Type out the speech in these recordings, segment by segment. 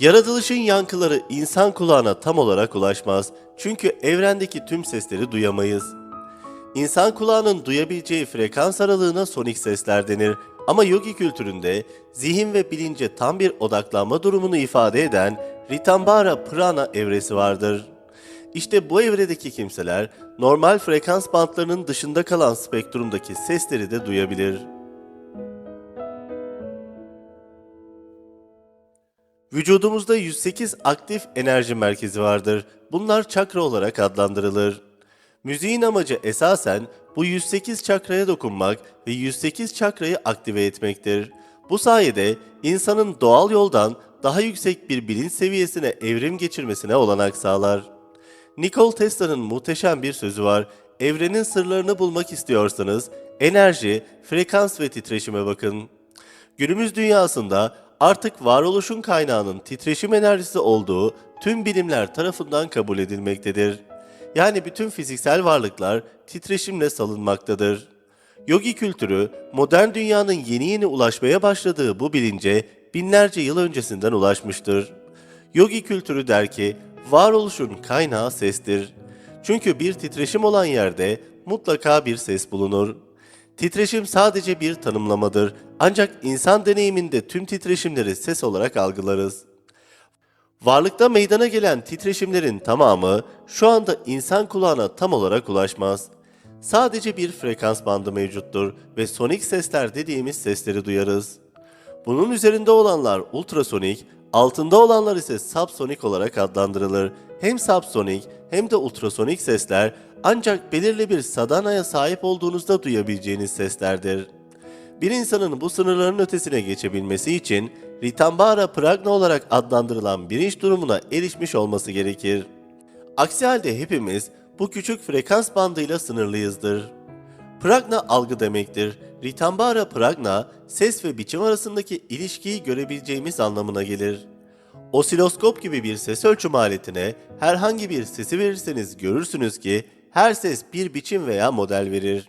Yaratılışın yankıları insan kulağına tam olarak ulaşmaz. Çünkü evrendeki tüm sesleri duyamayız. İnsan kulağının duyabileceği frekans aralığına sonik sesler denir. Ama yogi kültüründe zihin ve bilince tam bir odaklanma durumunu ifade eden Ritambara Prana evresi vardır. İşte bu evredeki kimseler normal frekans bantlarının dışında kalan spektrumdaki sesleri de duyabilir. Vücudumuzda 108 aktif enerji merkezi vardır. Bunlar çakra olarak adlandırılır. Müziğin amacı esasen bu 108 çakraya dokunmak ve 108 çakrayı aktive etmektir. Bu sayede insanın doğal yoldan daha yüksek bir bilinç seviyesine evrim geçirmesine olanak sağlar. Nikola Tesla'nın muhteşem bir sözü var. Evrenin sırlarını bulmak istiyorsanız enerji, frekans ve titreşime bakın. Günümüz dünyasında artık varoluşun kaynağının titreşim enerjisi olduğu tüm bilimler tarafından kabul edilmektedir. Yani bütün fiziksel varlıklar titreşimle salınmaktadır. Yogi kültürü modern dünyanın yeni yeni ulaşmaya başladığı bu bilince binlerce yıl öncesinden ulaşmıştır. Yogi kültürü der ki varoluşun kaynağı sestir. Çünkü bir titreşim olan yerde mutlaka bir ses bulunur. Titreşim sadece bir tanımlamadır. Ancak insan deneyiminde tüm titreşimleri ses olarak algılarız. Varlıkta meydana gelen titreşimlerin tamamı şu anda insan kulağına tam olarak ulaşmaz. Sadece bir frekans bandı mevcuttur ve sonik sesler dediğimiz sesleri duyarız. Bunun üzerinde olanlar ultrasonik, altında olanlar ise subsonik olarak adlandırılır. Hem subsonik hem de ultrasonik sesler ancak belirli bir sadanaya sahip olduğunuzda duyabileceğiniz seslerdir. Bir insanın bu sınırların ötesine geçebilmesi için Ritambara Pragna olarak adlandırılan bilinç durumuna erişmiş olması gerekir. Aksi halde hepimiz bu küçük frekans bandıyla sınırlıyızdır. Pragna algı demektir. Ritambara Pragna, ses ve biçim arasındaki ilişkiyi görebileceğimiz anlamına gelir. Osiloskop gibi bir ses ölçüm aletine herhangi bir sesi verirseniz görürsünüz ki her ses bir biçim veya model verir.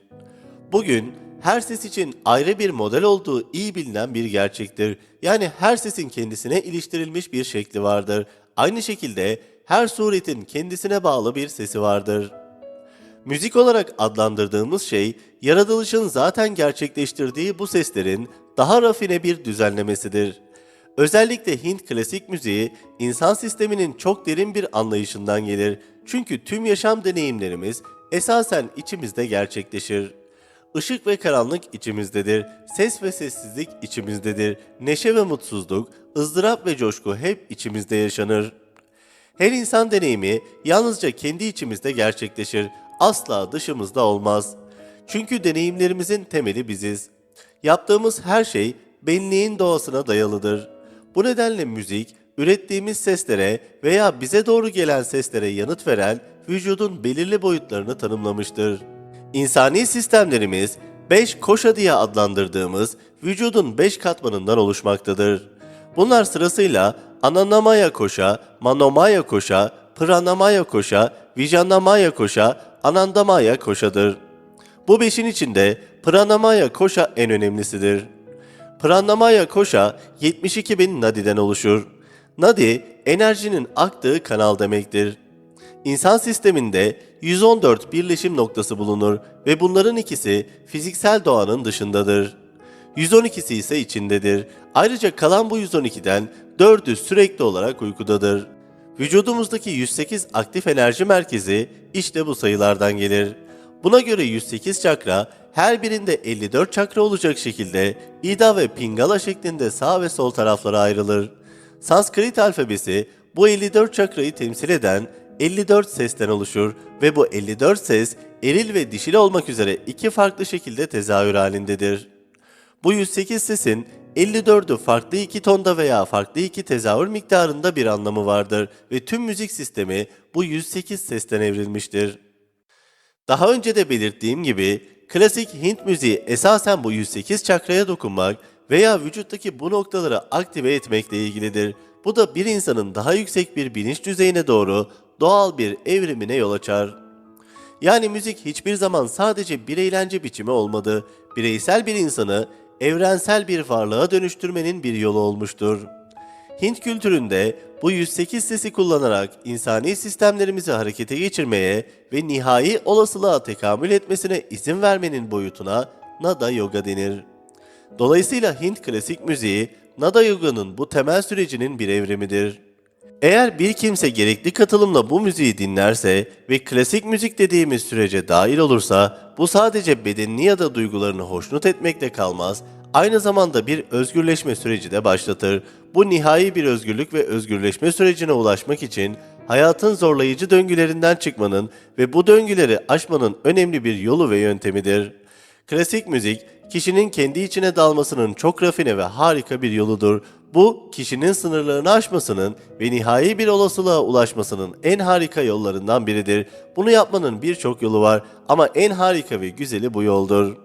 Bugün her ses için ayrı bir model olduğu iyi bilinen bir gerçektir. Yani her sesin kendisine iliştirilmiş bir şekli vardır. Aynı şekilde her suretin kendisine bağlı bir sesi vardır. Müzik olarak adlandırdığımız şey, yaratılışın zaten gerçekleştirdiği bu seslerin daha rafine bir düzenlemesidir. Özellikle Hint klasik müziği, insan sisteminin çok derin bir anlayışından gelir. Çünkü tüm yaşam deneyimlerimiz esasen içimizde gerçekleşir. Işık ve karanlık içimizdedir, ses ve sessizlik içimizdedir, neşe ve mutsuzluk, ızdırap ve coşku hep içimizde yaşanır. Her insan deneyimi yalnızca kendi içimizde gerçekleşir, asla dışımızda olmaz. Çünkü deneyimlerimizin temeli biziz. Yaptığımız her şey benliğin doğasına dayalıdır. Bu nedenle müzik, ürettiğimiz seslere veya bize doğru gelen seslere yanıt veren vücudun belirli boyutlarını tanımlamıştır. İnsani sistemlerimiz 5 koşa diye adlandırdığımız vücudun 5 katmanından oluşmaktadır. Bunlar sırasıyla Ananamaya koşa, Manomaya koşa, Pranamaya koşa, Vijnanamaya koşa, Anandamaya koşadır. Bu beşin içinde Pranamaya koşa en önemlisidir. Pranamaya koşa 72 bin nadiden oluşur. Nadi, enerjinin aktığı kanal demektir. İnsan sisteminde 114 birleşim noktası bulunur ve bunların ikisi fiziksel doğanın dışındadır. 112'si ise içindedir. Ayrıca kalan bu 112'den 4'ü sürekli olarak uykudadır. Vücudumuzdaki 108 aktif enerji merkezi işte bu sayılardan gelir. Buna göre 108 çakra her birinde 54 çakra olacak şekilde İda ve Pingala şeklinde sağ ve sol taraflara ayrılır. Sanskrit alfabesi bu 54 çakrayı temsil eden 54 sesten oluşur ve bu 54 ses eril ve dişil olmak üzere iki farklı şekilde tezahür halindedir. Bu 108 sesin 54'ü farklı iki tonda veya farklı iki tezahür miktarında bir anlamı vardır ve tüm müzik sistemi bu 108 sesten evrilmiştir. Daha önce de belirttiğim gibi klasik Hint müziği esasen bu 108 çakraya dokunmak veya vücuttaki bu noktaları aktive etmekle ilgilidir. Bu da bir insanın daha yüksek bir bilinç düzeyine doğru doğal bir evrimine yol açar. Yani müzik hiçbir zaman sadece bir eğlence biçimi olmadı. Bireysel bir insanı evrensel bir varlığa dönüştürmenin bir yolu olmuştur. Hint kültüründe bu 108 sesi kullanarak insani sistemlerimizi harekete geçirmeye ve nihai olasılığa tekamül etmesine izin vermenin boyutuna Nada Yoga denir. Dolayısıyla Hint klasik müziği Nada Yoga'nın bu temel sürecinin bir evrimidir. Eğer bir kimse gerekli katılımla bu müziği dinlerse ve klasik müzik dediğimiz sürece dahil olursa bu sadece bedenini ya da duygularını hoşnut etmekle kalmaz, aynı zamanda bir özgürleşme süreci de başlatır. Bu nihai bir özgürlük ve özgürleşme sürecine ulaşmak için hayatın zorlayıcı döngülerinden çıkmanın ve bu döngüleri aşmanın önemli bir yolu ve yöntemidir. Klasik müzik, kişinin kendi içine dalmasının çok rafine ve harika bir yoludur. Bu, kişinin sınırlarını aşmasının ve nihai bir olasılığa ulaşmasının en harika yollarından biridir. Bunu yapmanın birçok yolu var ama en harika ve güzeli bu yoldur.